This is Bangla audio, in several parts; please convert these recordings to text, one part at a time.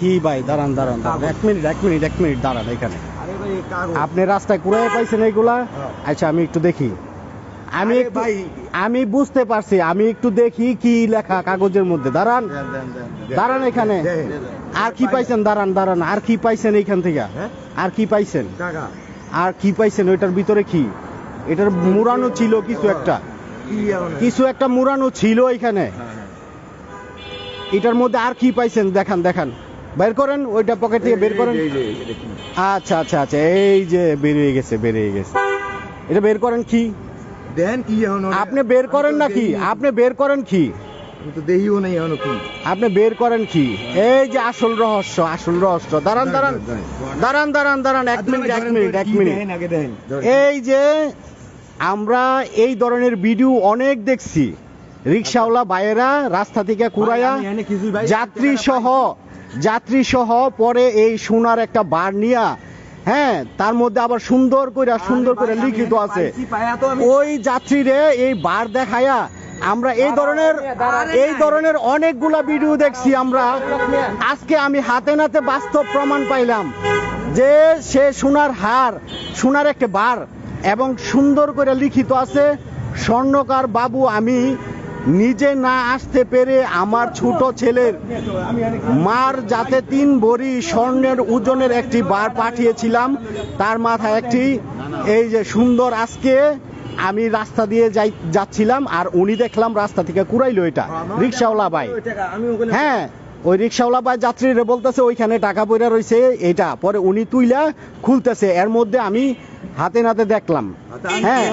দেখি ভাই দাঁড়ান দাঁড়ান দাঁড়ান। এক মিনিট এক মিনিট এক মিনিট দাঁড়ান এখানে। আপনি রাস্তায় কুড়াই পাইছেন এইগুলা? হ্যাঁ। আচ্ছা আমি একটু দেখি। আমি একটু ভাই। আমি বুঝতে পারছি আমি একটু দেখি কি লেখা কাগজের মধ্যে। দাঁড়ান। দাঁড়ান এখানে। আর কি পাইছেন? দাঁড়ান দাঁড়ান। আর কি পাইছেন এইখান থেকে? হ্যাঁ? আর কি পাইছেন? আর কি পাইছেন? ওইটার ভিতরে কি? এটার মুরানো ছিল কিছু একটা। কিছু একটা মুরানো ছিল এখানে। হ্যাঁ, হ্যাঁ। এটার মধ্যে আর কি পাইছেন? দেখান দেখান। বের করেন ওইটা পকেট থেকে বের করেন। দেখুন। আচ্ছা আচ্ছা আচ্ছা এই যে বেরিয়ে গেছে বেরিয়ে গেছে। এটা বের করেন কি? দেন কি এখন আপনি বের করেন নাকি আপনি বের করেন কি? তো দেখিও নাই এখন কি। আপনি বের করেন কি? এই যে আসল রহস্য আসল রহস্য। দাঁড়ান দাঁড়ান দাঁড়ান। দাঁড়ান দাঁড়ান। এক মিনিট এক মিনিট এক মিনিট। দেখেন দেখেন এই যে আমরা এই ধরনের ভিডিও অনেক দেখছি। রিক্সাওয়ালা ভাইয়েরা রাস্তা থেকে কুড়াইয়া যাত্রী সহ যাত্রী সহ পরে এই সোনার একটা বার নিয়া হ্যাঁ তার মধ্যে আবার সুন্দর করে সুন্দর করে লিখিত আছে ওই যাত্রীরে এই বার দেখায়া আমরা এই ধরনের এই ধরনের অনেকগুলা ভিডিও দেখছি আমরা। আজকে আমি হাতে নাতে বাস্তব প্রমাণ পাইলাম যে সে সোনার হার সোনার একটা বার এবং সুন্দর করে লিখিত আছে স্বর্ণকার বাবু আমি নিজে না আসতে পেরে আমার ছোট ছেলের মার যাতে তিন ভরি স্বর্ণের ওজনের একটি বার পাঠিয়েছিলাম, তার মাথায় একটি, এই যে সুন্দর আজকে আমি রাস্তা দিয়ে যাই যাচ্ছিলাম, আর উনি দেখলাম রাস্তা থেকে কুড়াইলো এটা। রিক্সাওয়ালা ভাই। হ্যাঁ ওই রিক্সাওয়ালা ভাই যাত্রীরা বলতেছে, ওইখানে টাকা পয়রা রয়েছে এটা। পরে উনি তুইলা খুলতেছে। এর মধ্যে আমি হাতে নাতে দেখলাম আচ্ছা, হ্যাঁ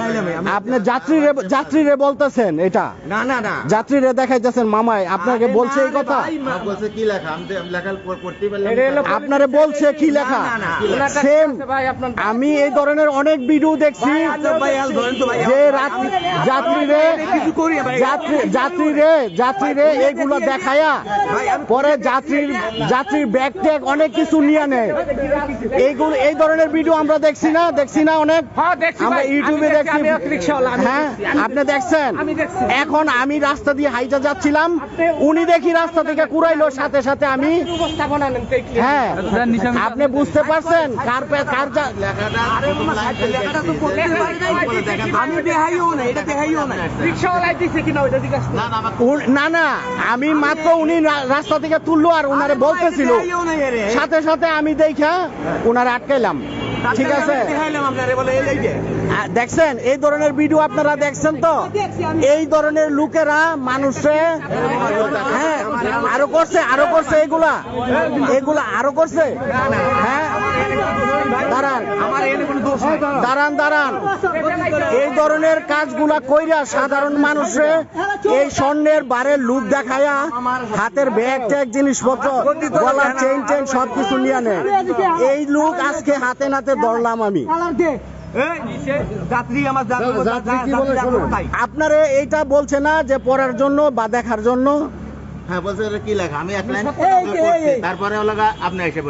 আপনি যাত্রীরে যাত্রীরে বলতেছেন এটা না না না যাত্রীরা দেখাইতেছেন মামাই আপনাকে বলছে এই কথা বলছে কি লেখা আমি তো লেখা পড়তে পারলাম। আপনারে বলছে কি লেখা সেম ভাই আপনার আমি এই ধরনের অনেক ভিডিও দেখছি আচ্ছা ভাই, আর ধরেন তো ভাই, যে রাত্রি যাত্রীরে কিছু করি ভাই। যাত্রী যাত্রীরে যাত্রীরে এগুলো দেখায়া পরে যাত্রীর যাত্রীর ব্যাগ ট্যাগ অনেক কিছু নিয়ে নেয় এইগুলো এই ধরনের ভিডিও আমরা দেখছি না দেখছি না অনেক। হ্যাঁ আমরা ইউটিউবে দেখছি হ্যাঁ আপনি দেখছেন? এখন আমি রাস্তা দিয়ে হাইটা যাচ্ছিলাম। উনি দেখি রাস্তা থেকে কুড়াইলো সাথে সাথে আমি। হ্যাঁ। আপনি বুঝতে পারছেন? কার কার যা- লেখাটা লেখাটা তো পড়তে পারি। আমি দেখাইও না না আমি মাত্র উনি রাস্তা থেকে তুললো আর ওনারে বলতেছিল। সাথে সাথে আমি দেখা ওনারে আটকাইলাম। ঠিক আছে। দেখছেন এই ধরনের ভিডিও আপনারা দেখছেন তো? এই ধরনের লোকেরা মানুষে হ্যাঁ আরও করছে আরও করছে এগুলা? এগুলা আরও করছে? হ্যাঁ? দাঁড়ান। দাঁড়ান দাঁড়ান। এই ধরনের কাজগুলা কইরা সাধারণ মানুষে এই স্বর্ণের বারের লুক দেখায়া হাতের ব্যাগ ট্যাগ জিনিসপত্র গলার চেইন টেন সবকিছু নিয়ে নেয়। এই লুক আজকে হাতে নাতে ধরলাম আমি? আপনারে এইটা বলছে না যে পড়ার জন্য বা দেখার জন্য? হ্যাঁ বলছে এটা কি লেখা? আমি এক লাইন। তারপরে আপনি এসে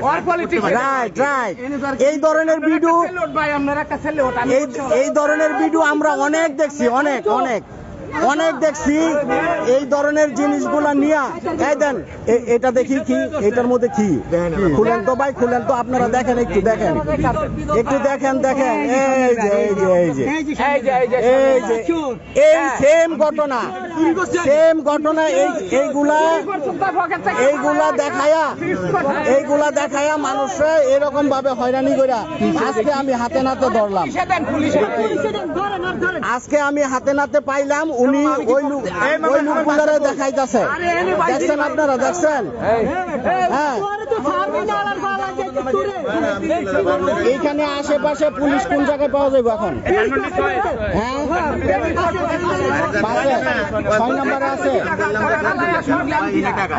রাইট রাইট এই ধরনের ভিডিও এই ধরনের ভিডিও আমরা অনেক দেখছি অনেক অনেক। অনেক দেখছি এই ধরনের জিনিসগুলা নিয়া এই দেন এটা দেখি কি এটার মধ্যে কি? খুলেন তো ভাই খুলেন তো আপনারা দেখেন একটু দেখেন। একটু দেখেন দেখেন এই যে এই যে এই যে। এই যে এই সেম ঘটনা সেম ঘটনা এই এইগুলা এইগুলা দেখায়া এইগুলা দেখায়া মানুষরা এরকম ভাবে হয়রানি কইরা আজকে আমি হাতে নাতে ধরলাম। আজকে আমি হাতে নাতে পাইলাম উনি ওই লোক ওই লোকগুলারে দেখাইতাছে দেখছেন আপনারা দেখছেন হ্যাঁ এইখানে আশেপাশে পুলিশ কোন জায়গায় পাওয়া যাবে এখন হ্যাঁ ছয় নম্বরে আছে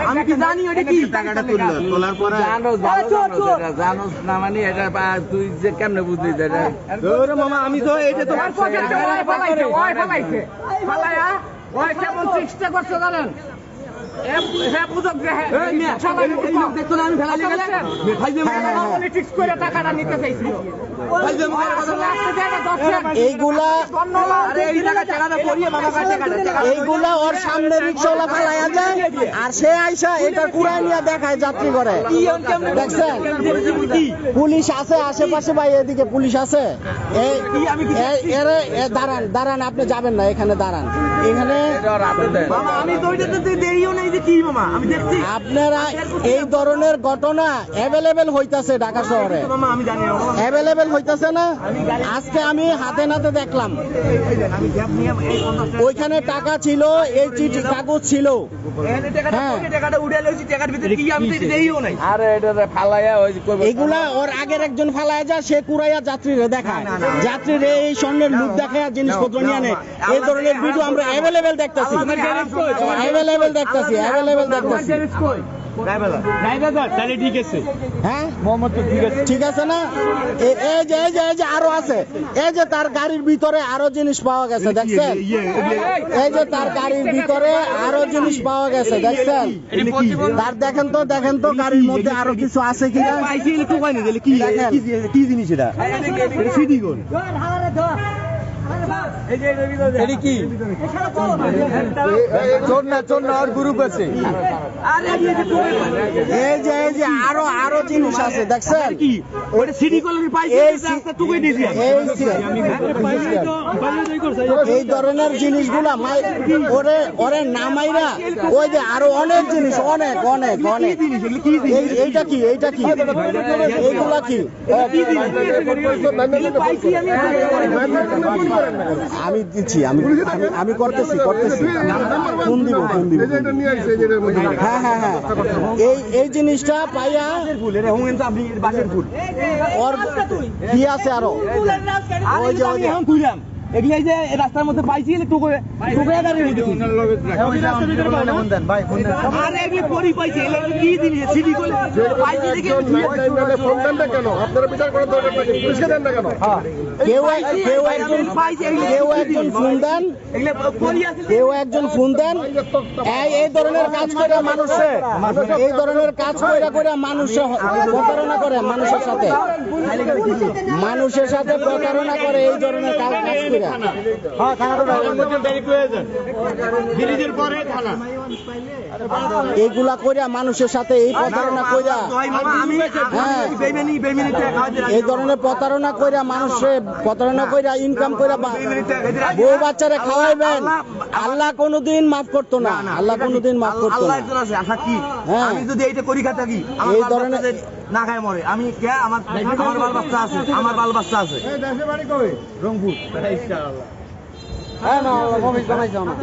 আমি কি জানি ওটা কি টাকাটা তুললো তোলার পরে জানোস ভালো জানোস এটা, জানোস না মানে এটা তুই যে কেমনে বুঝলি যে এটা মামা আমি তো এটা তো ওই পকেটে ওই ফলাইছে ওই ফলাইছে ফলাইয়া ওই কেমন চেষ্টা করছে জানেন এইগুলা। আরে এইগুলা ওর সামনে রিক্সাওয়ালা ফেলাইয়া যায় সে আইসা এটা কুড়াই নিয়ে দেখায় যাত্রী করে দেখছেন? পুলিশ? আছে আশেপাশে ভাই এদিকে পুলিশ আছে। দাঁড়ান দাঁড়ান আপনি যাবেন না এখানে দাঁড়ান। এখানে আমি আপনারা এই ধরনের ঘটনা অ্যাভেলেবেল হইতাছে ঢাকা শহরে। মামা আমি জানি না, মামা। অ্যাভেলেবেল হইতাছে না? আজকে আমি হাতে নাতে দেখলাম। ওইখানে টাকা ছিল এই চিঠি কাগজ ছিল। এখানে টাকাটা হ্যাঁ। পড়ে টাকাটা উড়ে লইছি, টাকার ভিতরে কি আমি তো দেরিও নাই। আরে এটা ফালাইয়া ওই যে কইবো- এগুলা ওর আগের একজন ফালায় যা সে কুড়াইয়া যাত্রীরে দেখায়। যাত্রীরে এই স্বর্ণের লুক দেখায় জিনিসপত্র নিয়ে নেয় এই ধরনের ভিডিও আমরা অ্যাভেলেবেল দেখতাছি। অ্যাভেলেবেল দেখতাছি হ্যাঁ ঠিক আছে না এই যে এই যে এই যে আরও আছে এই যে তার গাড়ির ভিতরে আরও জিনিস পাওয়া গেছে দেখছেন এই যে তার গাড়ির ভিতরে আরও জিনিস পাওয়া গেছে দেখছেন তার দেখেন তো দেখেন তো গাড়ির মধ্যে আরও কিছু আছে কিনা কি- জিনিস এটা? এটা সিডি গোল। এটি কি? চোর না চোর না ওর গ্রুপ আছে। এই যে এই যে আরও আরও জিনিস আছে দেখছেন? কি? ওটা সিডি গোল পাইছি, এই এটা একটা টুকুই দিয়েছি? আমি। এই এই ধরনের জিনিসগুলা ওরে ওরে নামাইরা ওই যে আরও অনেক জিনিস অনেক অনেক অনেক। এইটা কি এইটা কি? এইগুলা কি? আমি। দিচ্ছি আমি আমি- করতেছি করতেছি ফোন দিব ফোন দিব হ্যাঁ হ্যাঁ হ্যাঁ এই এই জিনিসটা পাইয়া ফুল, এটা হুমেন আপনি এটা ফুল। ওর কি আছে আরও ওই যে, এগুলো ওই আমি যে। এখন খুললাম। এগুলো এই যে রাস্তার মধ্যে পাইছি, টুকরে- টুকরে দাঁড়িয়ে রেখেছি। আরে এগুলো পরি পাইছি, এগুলো কি জিনিস? সিডি গোল পাইছি দেখে আমি ধুয়ে- কেউ এক- কেউ একজন কেউ একজন ফোন দেন এগুলো পরি আছে কেউ একজন ফোন দেন এই এই ধরনের কাজ করে মানুষে এই ধরনের কাজ করে করে মানুষে প্রতারণা করে মানুষের সাথে মানুষের সাথে প্রতারণা করে এই ধরনের কাজ কাজ করে এইগুলা কইরা মানুষের সাথে এই প্রতারণা কইরা মামা, আমি হ্যাঁ। এই ধরনের প্রতারণা কইরা মানুষের প্রতারণা কইরা ইনকাম কইরা বউ বাচ্চারা খাওয়াইবেন। আল্লাহ কোনোদিন মাফ করতো না আল্লাহ কোনোদিন মাফ করতো আল্লাহ না একজন আছে আশা কি হ্যাঁ। আমি যদি এইটা করি খা থাকি এই ধরনের- না খায় মরে আমি কে আমার আমার বাল বাচ্চা আছে আমার বাল বাচ্চা আছে রংপুর হ্যাঁ না বানাইছো না